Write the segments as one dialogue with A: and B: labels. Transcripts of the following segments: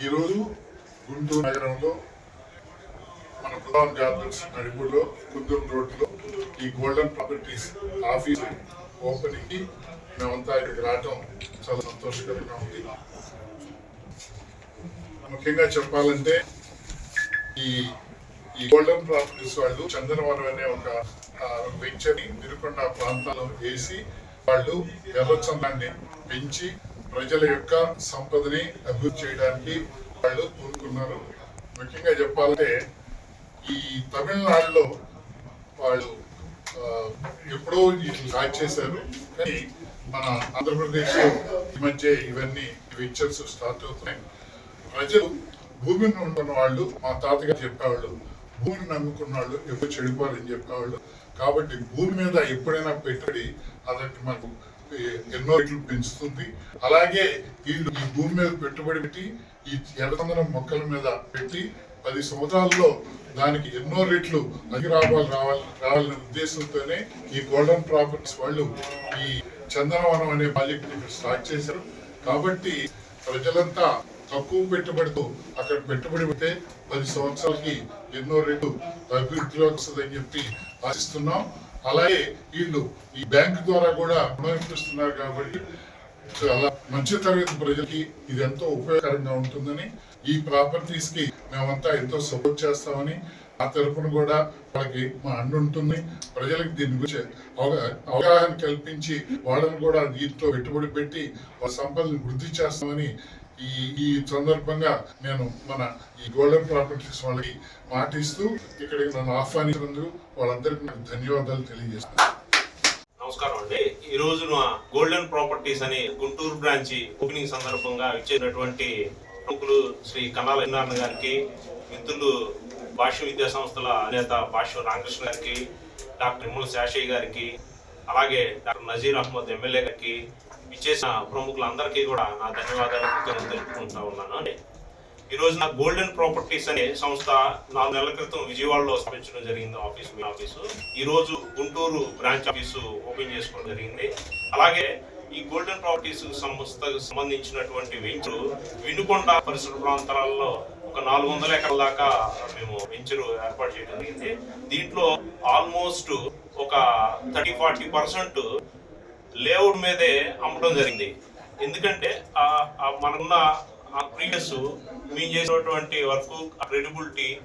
A: ఈరోజు గుంటూరు నగరంలో మన ప్రధాన గార్డెన్స్ నడిపూర్లో గుంటూరు రోడ్లో ఈ గోల్డెన్ ప్రాపర్టీస్ ఆఫీస్ ఓపెనింగ్కి మేమంతా ఇక్కడికి రావటం చాలా సంతోషకరంగా ఉంది. ముఖ్యంగా చెప్పాలంటే ఈ ఈ గోల్డెన్ ప్రాపర్టీస్ వాళ్ళు చందనవరం అనే ఒక వెంచర్ని నిరుకొండ ప్రాంతాల్లో వేసి వాళ్ళు ఎర్రచందాన్ని పెంచి ప్రజల యొక్క సంపదని అభివృద్ధి చేయడానికి వాళ్ళు కోరుకున్నారు. ముఖ్యంగా చెప్పాలంటే ఈ తమిళనాడులో వాళ్ళు ఎప్పుడో వీటిని స్టార్ట్ చేశారు. కానీ మన ఆంధ్రప్రదేశ్ ఈ మధ్య ఇవన్నీ వెంచర్స్ స్టార్ట్ అవుతున్నాయి. ప్రజలు భూమిని నమ్ముకున్న వాళ్ళు మా తాతగారు చెప్పేవాళ్ళు భూమిని నమ్ముకున్న వాళ్ళు ఎప్పుడు చెడిపోవాలని చెప్పేవాళ్ళు. కాబట్టి భూమి మీద ఎప్పుడైనా పెట్టుబడి అదొకటి మనకు ఎన్నో రెట్లు పెంచుతుంది. అలాగే వీళ్ళు ఈ భూమి మీద పెట్టుబడి పెట్టి ఈ ఎర్రచందనం మొక్కల మీద పెట్టి పది సంవత్సరాల్లో దానికి ఎన్నో రెట్లు అధిక లాభాలు రావాలి రావాలనే ఉద్దేశంతోనే ఈ గోల్డెన్ ప్రాపర్టీస్ వాళ్ళు ఈ చందనవనం అనే ప్రాజెక్ట్ ఇక్కడ స్టార్ట్ చేశారు. కాబట్టి ప్రజలంతా తక్కువ పెట్టుబడితో అక్కడ పెట్టుబడి పెడితే పది సంవత్సరాలకి ఎన్నో రెట్లు అభివృద్ధిలో వస్తుందని చెప్పి ఆశిస్తున్నాం. అలాగే వీళ్ళు ఈ బ్యాంక్ ద్వారా కూడా రుణం కాబట్టి చాలా మంచి తరగతి ప్రజలకి ఇది ఎంతో ఉపయోగకరంగా ఉంటుందని ఈ ప్రాపర్టీస్కి మేమంతా ఎంతో సపోర్ట్ చేస్తామని ఆ తరఫున కూడా వాళ్ళకి మా అండ ఉంటుంది. ప్రజలకు దీని గురించి అవగాహన కల్పించి వాళ్ళని కూడా దీంట్లో పెట్టుబడి పెట్టి వాళ్ళ సంపదను వృద్ధి చేస్తామని ఈ ఈ సందర్భంగా నేను మన ఈ గోల్డెన్ ప్రాపర్టీస్ వాళ్ళకి మాటిస్తూ ఇక్కడికి నన్ను ఆహ్వానించినందుకు వాళ్ళందరికీ నాకు ధన్యవాదాలు తెలియజేస్తాను
B: నమస్కారం అండి. ఈ రోజున గోల్డెన్ ప్రాపర్టీస్ అనే గుంటూరు బ్రాంచ్ ఓపెనింగ్ సందర్భంగా ఇచ్చేటటువంటి ప్రముఖులు శ్రీ కన్నాల ఎన్నారణ గారికి మిత్రులు భాష్య విద్యా సంస్థల అధినేత భాష్య రామకృష్ణ గారికి డాక్టర్ నిమ్మల శాషయ్య గారికి అలాగే డాక్టర్ నజీర్ అహ్మద్ ఎమ్మెల్యే గారికి ఇచ్చేసిన ప్రముఖులందరికీ కూడా నా ధన్యవాదాలు తెలుపుకుంటా ఉన్నాను. అండి ఈరోజు నా గోల్డెన్ ప్రాపర్టీస్ అనే సంస్థ నాలుగు నెలల క్రితం విజయవాడలో స్థాపించడం జరిగింది ఆఫీస్ మీ ఆఫీసు. ఈరోజు గుంటూరు బ్రాంచ్ ఆఫీసు ఓపెన్ చేసుకోవడం జరిగింది. అలాగే ఈ గోల్డెన్ ప్రాపర్టీస్ సంస్థకు సంబంధించినటువంటి వెంచరు వినుకొండ పరిసర ప్రాంతాలలో ఒక నాలుగు వందల ఎకరాల దాకా మేము వెంచరు ఏర్పాటు చేయడం జరిగింది. దీంట్లో ఆల్మోస్ట్ ఒక థర్టీ ఫార్టీ పర్సెంట్ లేఅవుట్ మీదే అమ్మడం జరిగింది. ఎందుకంటే ఆ- మనకున్న ఆ ప్రీవియస్ మేము చేసినటువంటి వర్క్ క్రెడిబిలిటీ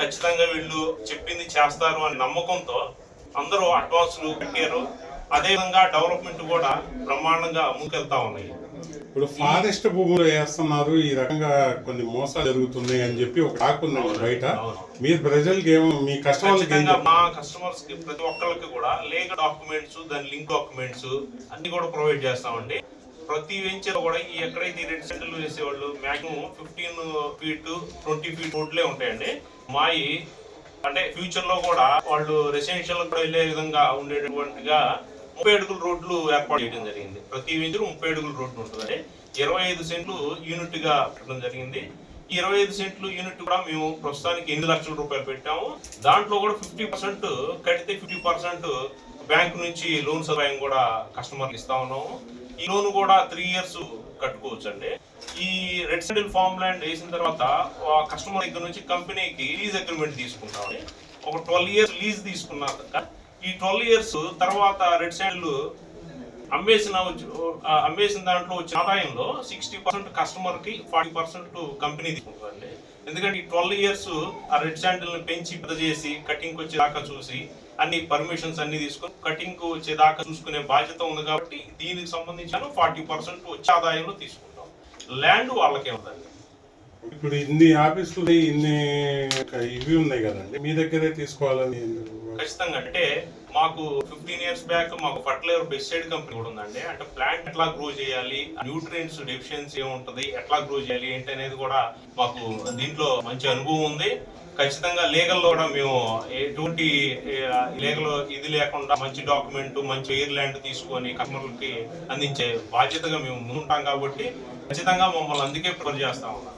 B: ఖచ్చితంగా వీళ్ళు చెప్పింది చేస్తారు అనే నమ్మకంతో అందరూ అడ్వాన్స్లు కట్టారు అదేవిధంగా డెవలప్మెంట్ కూడా బ్రహ్మాండంగా ముందుకెళ్తా ఉన్నాయి
C: ఇప్పుడు ఫారెస్ట్ భూములు వేస్తున్నారు ఈ రకంగా కొన్ని మోసాలు జరుగుతున్నాయి అని చెప్పి ఒక టాక్ ఉందండి బయట. మీరు ప్రజలకి ఏమో మీ చెప్తారు?
B: మా కస్టమర్స్కి ప్రతి ఒక్కరికి కూడా లీగల్ డాక్యుమెంట్స్ దాని లింక్ డాక్యుమెంట్స్ అన్ని కూడా ప్రొవైడ్ చేస్తామండి ప్రతి వెంచర్ కూడా ఈ ఎక్కడైతే రెడ్ సెంటర్లు వేసేవాళ్ళు maximum fifteen feet twenty feet రోడ్లే ఉంటాయండి మాయి అంటే ఫ్యూచర్లో కూడా వాళ్ళు రెసిడెన్షియల్ కూడా వెళ్ళే విధంగా ఉండేటటువంటిగా ముప్పై అడుగుల రోడ్లు ఏర్పాటు చేయడం జరిగింది. ప్రతి వీధిలో ముప్పై అడుగుల రోడ్లు ఉంటుంది ఇరవై ఐదు సెంట్లు యూనిట్గా పెట్టడం జరిగింది. ఈ ఇరవై ఐదు సెంట్లు యూనిట్ కూడా మేము ప్రస్తుతానికి ఎనిమిది లక్షల రూపాయలు పెట్టాము. దాంట్లో కూడా ఫిఫ్టీ పర్సెంట్ కడితే ఫిఫ్టీ పర్సెంట్ బ్యాంక్ నుంచి లోన్ సదుపాయం కూడా కస్టమర్లు ఇస్తా ఉన్నాము. ఈ లోన్ కూడా త్రీ ఇయర్స్ కట్టుకోవచ్చు అండి ఈ రెడ్ సెండిల్ ఫార్మ్ ల్యాండ్ వేసిన తర్వాత కస్టమర్ దగ్గర నుంచి కంపెనీకి లీజ్ అగ్రిమెంట్ తీసుకుంటామండి. ఒక ట్వెల్వ్ ఇయర్స్ లీజ్ తీసుకున్నాక ఈ ట్వెల్వ్ ఇయర్స్ తర్వాత రెడ్ సైడ్లు అమ్మేసిన అమ్మేసిన దాంట్లో వచ్చిన ఆదాయంలో సిక్స్టీ పర్సెంట్ కస్టమర్కి ఫార్టీ పర్సెంట్ కంపెనీ తీసుకుంటుందండి. ఎందుకంటే ఈ ట్వెల్వ్ ఇయర్స్ ఆ రెడ్ శాండిల్ని పెంచి పెద్ద చేసి కటింగ్ వచ్చేదాకా చూసి అన్ని పర్మిషన్స్ అన్ని తీసుకొని కటింగ్ వచ్చేదాకా చూసుకునే బాధ్యత ఉంది కాబట్టి దీనికి సంబంధించిన ఫార్టీ పర్సెంట్ వచ్చే ఆదాయంలో తీసుకుంటాం. ల్యాండ్ వాళ్ళకే ఉందండి.
C: ఇప్పుడు ఇన్ని ఆఫీసులు ఇన్ని ఇవి ఉన్నాయి కదండి. మీ దగ్గరే తీసుకోవాలని ఎందుకు?
B: ఖచ్చితంగా. అంటే మాకు ఫిఫ్టీన్ ఇయర్స్ బ్యాక్ మాకు ఫర్టిలైజర్ పెస్టిసైడ్ కంపెనీ కూడా ఉందండి. అంటే ప్లాంట్ ఎట్లా గ్రో చేయాలి న్యూట్రియంట్స్ డెఫిషియన్సీ ఏముంటుంది ఎట్లా గ్రో చేయాలి ఏంటి అనేది కూడా మాకు దీంట్లో మంచి అనుభవం ఉంది. ఖచ్చితంగా లీగల్లో కూడా మేము ఎటువంటి లీగల్ ఇది లేకుండా మంచి డాక్యుమెంట్ మంచి ఎయిర్ ల్యాండ్ తీసుకొని కస్టమర్లకి అందించే బాధ్యతగా మేము ముందుంటాం కాబట్టి ఖచ్చితంగా మమ్మల్ని అందుకే ప్రిఫర్ చేస్తా ఉన్నాం.